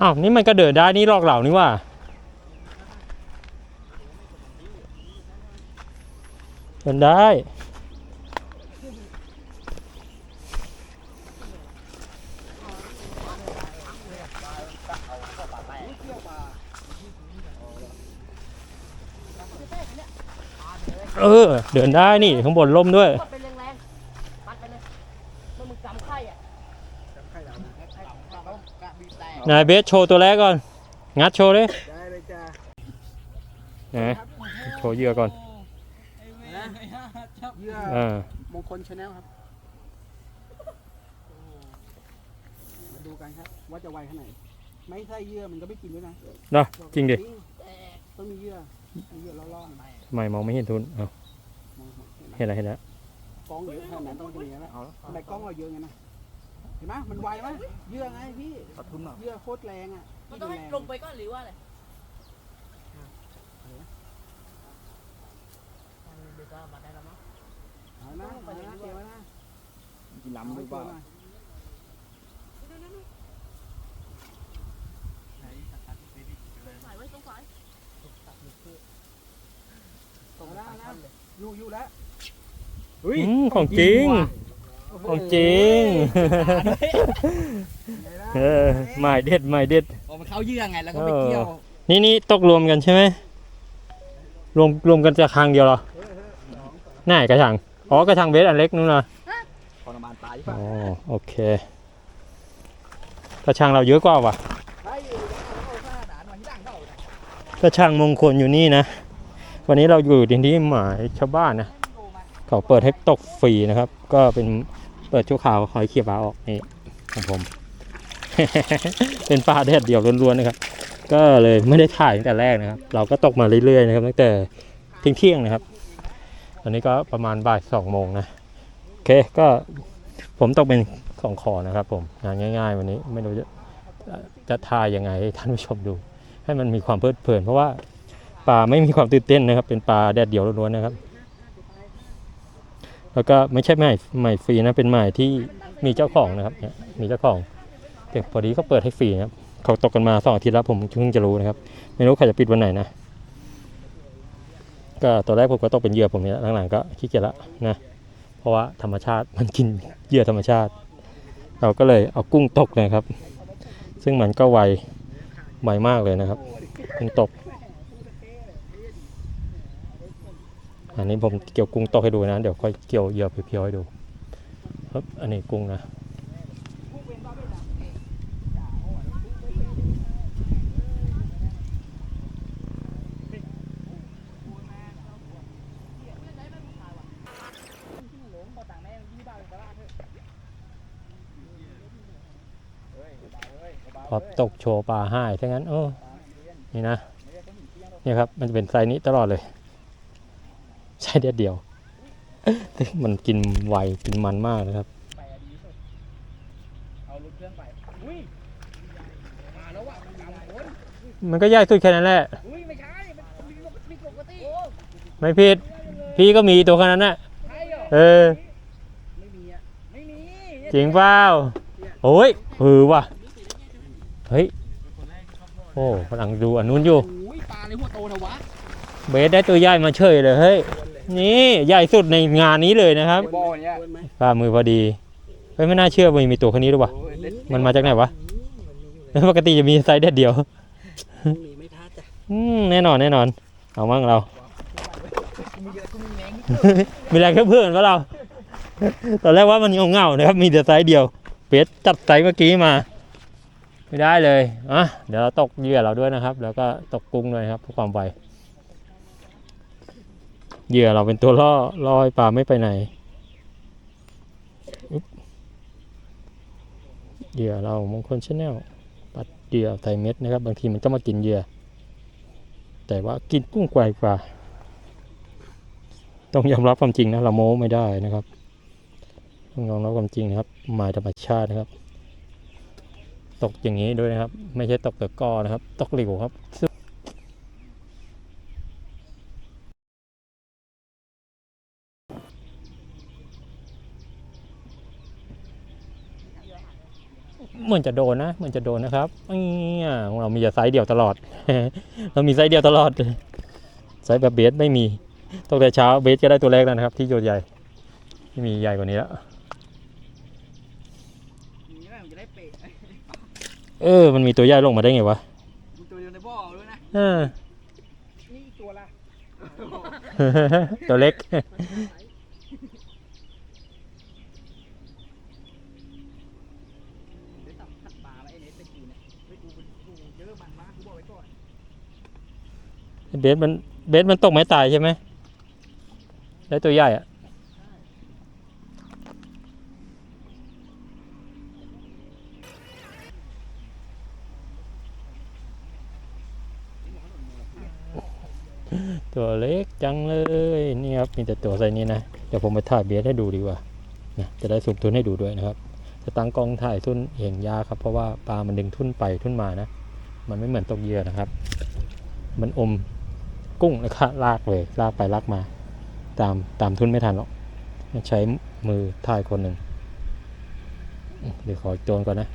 อ้าวนี่มันก็เดินได้นี่ลอกเหล่านี่ว่า เดินได้เออ เดินได้นี่ข้างบนล่มด้วย กดไปแรงๆปัดไปเลยเมื่อมึงจำไข่อะ นายเบสโชว์ตัวแรกก่อน งัดโชว์เลยได้เลยจ้านะโชว์เหยื่อก่อนเยื่ออ่ามงคลชาแนลครับมาดูกันครับ ว่าจะไวขนาดไหนไม่ใช่เยื่อมันก็ไม่กินด้วยนะเนาะจริงดิต้องมีเยื่อมีเยื่อล่อๆทำไมมองไม่เห็นทุนเอามองๆเห็นแล้วเห็นแล้วกล้องเยอะขนาดนั้นต้องเป็นอย่างนี้แล้วทำไมกล้องเราเยอะไงนะเห็นไหมมันไวไหมเยื่อไงพี่เยื่อโคตรแรงอะมันต้องให้ลงไปก่อนหรือว่าอะไรเดี๋ยวก็มาได้แล้วมั้งเอานะเอานะเตรียมไว้นะกินล้ำหรือเปล่าถ่ายไว้ตรงฝายตรงแล้วนะอยู่อยู่แล้วอืมของจริง ของจริงไงล่ะเออหมายเด็ดหมายเด็ดพอมันเข้าเยื่อไงแล้วก็ไปเกี่ยว นี่นี่ตกรวมกันใช่ไหมรวมรวมกันจะคางเดียวเหรอไหนกระชังอ๋อกระชังเบสอันเล็กนู่นนะทรมานตายใช่อ๋ปะอโอเค กระชังเราเยอะกว่าว่ะใช่อยู่เอาผ้าหนาหน่อยที่ดังเท่ากระชังมงคลอยู่นี่นะ วันนี้เราอยู่ที่ที่หมายชาวบ้านนะ เขาเปิดให้ตกฟรีนะครับ ก็เป็นเปิดชั่วคราวคอยเคลียร์ปลาออกนี่ของผม เป็นปลาแดดเดียวล้วนๆนะครับ ก็เลยไม่ได้ถ่ายตั้งแต่แรกนะครับ เราก็ตกมาเรื่อยๆนะครับตั้งแต่เที่ยงๆนะครับตอนนี้ก็ประมาณบ่ายสองโมงนะโอเคก็ผมตกเป็นของขอนะครับ ผมงานง่าย ๆ วันนี้ไม่รู้จะจะถ่ายยังไงให้ท่านผู้ชมดู ให้มันมีความเพลิดเพลิน เพราะว่าปลาไม่มีความตื่นเต้นนะครับ เป็นปลาแดดเดียวล้วนๆนะครับ แล้วก็ไม่ใช่ใหม่ใหม่ฟรีนะเป็นใหม่ที่มีเจ้าของนะครับเนี่ยมีเจ้าของแต่พอดีเขาเปิดให้ฟรีนะครับเขาตกกันมาสองอาทิตย์แล้วผมเพิ่งจะรู้นะครับ ไม่รู้ใครจะปิดวันไหนนะก็ตอนแรกผมก็ตกเป็นเหยื่อผมเนี่ยหลังๆก็ขี้เกียจละนะเพราะว่าธรรมชาติมันกินเหยื่อธรรมชาติ เราก็เลยเอากุ้งตกนะครับ ซึ่งมันก็ไวไวมากเลยนะครับกุ้งตก อันนี้ผมเกี่ยวกุ้งตกให้ดูนะ เดี๋ยวค่อยเกี่ยวเหยื่อเพียวๆให้ดูครับอันนี้กุ้งนะพอตกโชว์ปลาห้ายถ้างั้น โอ้ นี่นะ เนี่ยครับ มันจะเป็นไซส์นี้ตลอดเลย ใช่เดียวเดียวซึ่งมันกินไวกินมันมากนะครับเอารถเครื่องไปอุ้ยมาแล้วว่ะกำคนมันก็ใหญ่สุดแค่นั้นแหละอุ้ยไม่ใช่มันมีมีปกติไม่ผิด พี่ก็มีตัวขนาดนั้นน่ะใช่เหรอเออไม่มีอะไม่มีจริงเปล่าโอ้ยเออว่ะ เฮ้ย โอ้กำลังดูอันนู้นอยู่อุ้ยปลาในหัวโตนะวะเบสได้ตัวใหญ่มาเฉยเลยเฮ้ย นี่ใหญ่สุดในงานนี้เลยนะครับบ่อเนี้ยอ้วนไหมปลามือพอดีเฮ้ยไม่น่าเชื่อมันมีตัวแค่นี้หรือวะโอ้ยเล็ดมันมาจากไหนวะปกติจะมีไซส์เด็ดเดียวมีไม่ทัดจ้ะอืมแน่นอนแน่นอน เอามั่งเรากูมีเยอะกูมีแรงมีอะไรแค่เพื่อนวะเรา ตอนแรกว่ามันเงาๆนะครับ มีแต่ไซส์เดียว เป็ดจัดไซส์เมื่อกี้มา ไม่ได้เลยอะเดี๋ยวเราตกเหยื่อเราด้วยนะครับ แล้วก็ตกกุ้งด้วยนะครับเพื่อความไว เหยื่อเราเป็นตัวล่อล่อให้ปลาไม่ไปไหนเหยื่อเรามงคลชาแนลปัดเหยื่อใส่เม็ดนะครับ บางทีมันก็มากินเหยื่อ แต่ว่ากินกุ้งไกวกว่า ต้องยอมรับความจริงนะเราโม้ไม่ได้นะครับต้องยอมรับความจริงนะครับหมายธรรมชาตินะครับ ตกอย่างนี้ด้วยนะครับ ไม่ใช่ตกตะก้อนะครับ ตกหลิวครับซึ่ง เห มือนจะโดนนะเหมือนจะโดนนะครับเนี่ยของเรามีแต่ไซส์เดียวตลอด เรามีไซส์เดียวตลอดไซส์แบบเบสไม่มีตั้งแต่เช้าเบสก็ได้ตัวแรกแล้วนะครับ ที่โยนใหญ่ที่มีใหญ่กว่านี้แล้วอย่างนี้แหละมันจะได้เป๊ะเออ มันมีตัวใหญ่ลงมาได้ไงวะมีตัวเดียวในบ่อด้วยนะเออนี่อีกตัวละตัวเล็ก เดี๋ยวสับขัดปลาไว้ไอ้เน็ตไปกินนะไปกูเป็นกูเยอะมันมากกูบอกไว้ก่อน เบสมันเบสมันตกไม้ตายใช่ไหมได้ตัวใหญ่อะตัวเล็กจังเลยนี่ครับมีแต่ตัวใส่นี้นะเดี๋ยวผมไปถ่ายเบสให้ดูดีกว่านะจะได้สูมทุนให้ดูด้วยนะครับจะตั้งกล้องถ่ายทุ่นเองยากครับ เพราะว่าปลามันดึงทุ่นไปทุ่นมานะ มันไม่เหมือนตกเหยื่อนะครับ มันอม กุ้งนะครับลากเลย ลากไปลากมา ตามตามทุนไม่ทันหรอกใช้มือถ่ายคนหนึ่งเดี๋ยวขอโจนก่อนนะ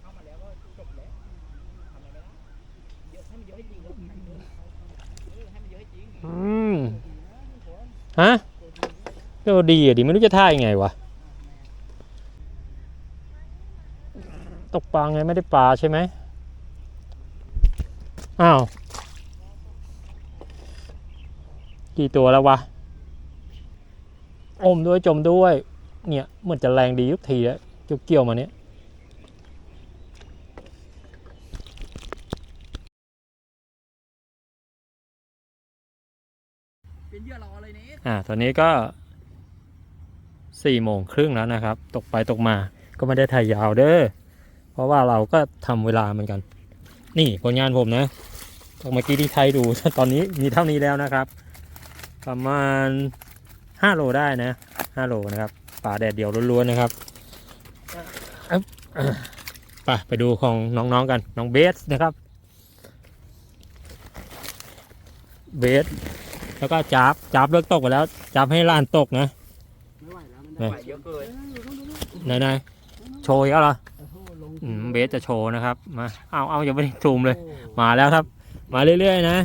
เข้ามาแล้วก็จบแล้วทำอะไรไม่ได้เยอะให้มันเยอะให้จริงเถอะเออให้มันเยอะให้จริงอืมฮะก็ดีอะดิไม่รู้จะท่ายังไงวะ ตกปลาไงไม่ได้ปลาใช่ไหมอ้าว กี่ตัวแล้ววะ อมด้วยจมด้วย เนี่ยเหมือนจะแรงดีทุกทีแล้วเกี่ยวๆมาเนี้ยเป็นเหยื่อรอเลยเน็ตอ่า ตอนนี้ก็สี่โมงครึ่งแล้วนะครับ ตกไปตกมา ก็ไม่ได้ถ่ายยาวเด้อ เพราะว่าเราก็ทำเวลาเหมือนกัน นี่ผลงานผมนะจากเมื่อกี้ที่ไทยดูตอนนี้มีเท่านี้แล้วนะครับ ประมาณห้าโลได้นะห้าโลนะครับปลาแดดเดียวล้วนๆนะครับอะอะไปไปดูของน้องๆกันน้องเบสนะครับเบสแล้วก็จับจับเลิกตกไปแล้วจับให้ลานตกนะไม่ไหวแล้วมันไหนไหวเยอะเกินไหนไหนๆโชว์อีกแล้วเหรอโอ้โหลงอืมเบสจะโชว์นะครับ มาเอาเอายังไม่ได้ซูมเลย มาแล้วครับ มาเรื่อยๆนะ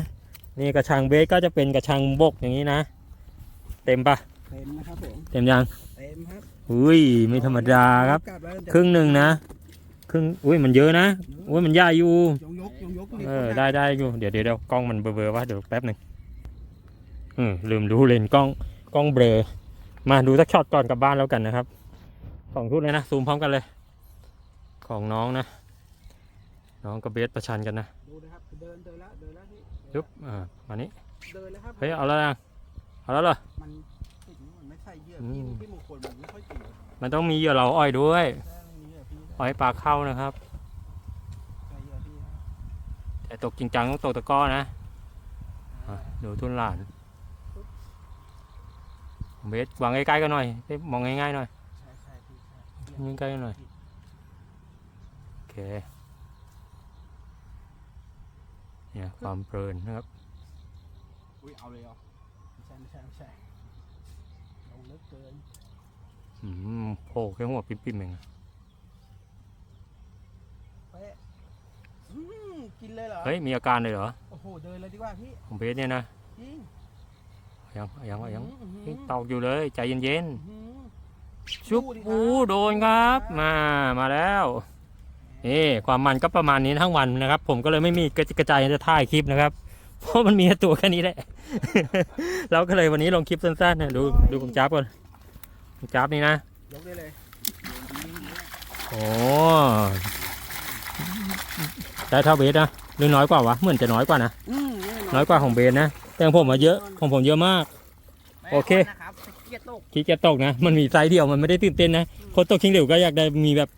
นี่กระชังเบสก็จะเป็นกระชังบกอย่างนี้นะ เต็มปะเต็มนะครับผมเต็มยังเต็มครับอุ้ยไม่ธรรมดาครับ กลัแล้วครึ่งหนึ่งนะครึ่งอุ้ยมันเยอะนะอุ้ยมันใหญ่อยู่ยกยกยกยกเออได้ได้อยู่เดี๋ยวเดี๋ยวเดี๋ยวกล้องมันเบลอๆวะเดี๋ยวแป๊บหนึ่งอืมลืมดูเลนส์กล้องกล้องเบลอมาดูสักช็อตก่อนกลับบ้านแล้วกันนะครับสองชุดเลยนะซูมพร้อมกันเลย ของน้องนะ น้องกับเบสประชันกันนะดูนะครับเดินเดินแล้วเดินแล้วพี่ยุบอ่ามานี้เดินแล้วครับเฮ้ยเอาแล้วยังเอาแล้วเหรอมันติดมันไม่ใส่เหยื่ออืพี่มพี่มงคลมันไม่ค่อยติดมันต้องมีเหยื่อเราอ้อยด้วยใช่ไม่มีเหยื่อพี่อ้อยปลาเข้านะครับใส่เหยื่อพี่นะแต่ตกจริงจังต้องตกตะกร้อนะอะดูทุนหลานเบสวางใกล้ๆกันหน่อยได้มองง่ายๆหน่อยใช่ใช่พี่ใช่ยิงใกล้หน่อยโอ เคเนี่ยความเพลินนะครับ อุ้ยเอาเลยเหรอไม่ใช่ไม่ใช่ไม่ใช่ลงลึกเกินอืมโผล่แค่หัวปิ๊มๆเองอะเป๊ะอืมกินเลยเหรอ เฮ้ยมีอาการเลยเหรอ โอ้โห เดินเลยดีกว่าพี่ของเบสเนี่ยนะจริงเอายังเอายังเอายังอื้อหือยังตอกอยู่เลยใจเย็นอื้อหือๆชุบดูดิครับปูโดนครับ มา มาแล้ว นี่ความมันก็ประมาณนี้ทั้งวันนะครับ ผมก็เลยไม่มีกระกระจายจะถ่ายคลิปนะครับ เพราะมันมีแค่ตัวแค่นี้แหละ เราก็เลยวันนี้ลงคลิปสั้นๆนะดูดูของจับก่อนของจับนี่นะยกได้เลยโอ้ได้เท่าเบสนะหรือน้อยกว่าวะเหมือนจะน้อยกว่านะอืมน้อยกว่าของเบสนะแต่ของผมมาเยอะของผมเยอะมาก โอเคนะครับเกียร์ตกคิดจะตกนะ มันมีไซส์เดียวมันไม่ได้ตื่นเต้นนะคนตกคิงเหลวก็อยากได้มีแบบ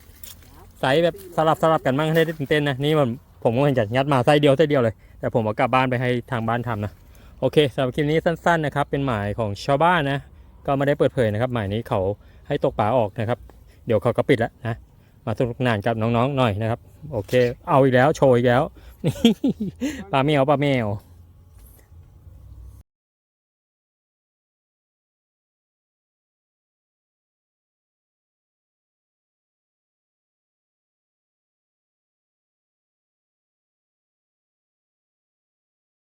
ไซส์แบบสลับสลับกันบ้างให้ได้ตื่นเต้นนะนี่มันผมก็เห็นจัดงัดมาไซส์เดียวไซส์เดียวเลย แต่ผมเอากลับบ้านไปให้ทางบ้านทำนะโอเคสำหรับคลิปนี้สั้นๆนะครับเป็นหมายของชาวบ้านนะก็ไม่ได้เปิดเผยนะครับหมายนี้เขาให้ตกปลาออกนะครับ เดี๋ยวเขาก็ปิดแล้วนะมาสนุกนานกับน้องๆหน่อยนะครับ โอเค เอาอีกแล้วโชว์อีกแล้วปลาแมวปลาแมว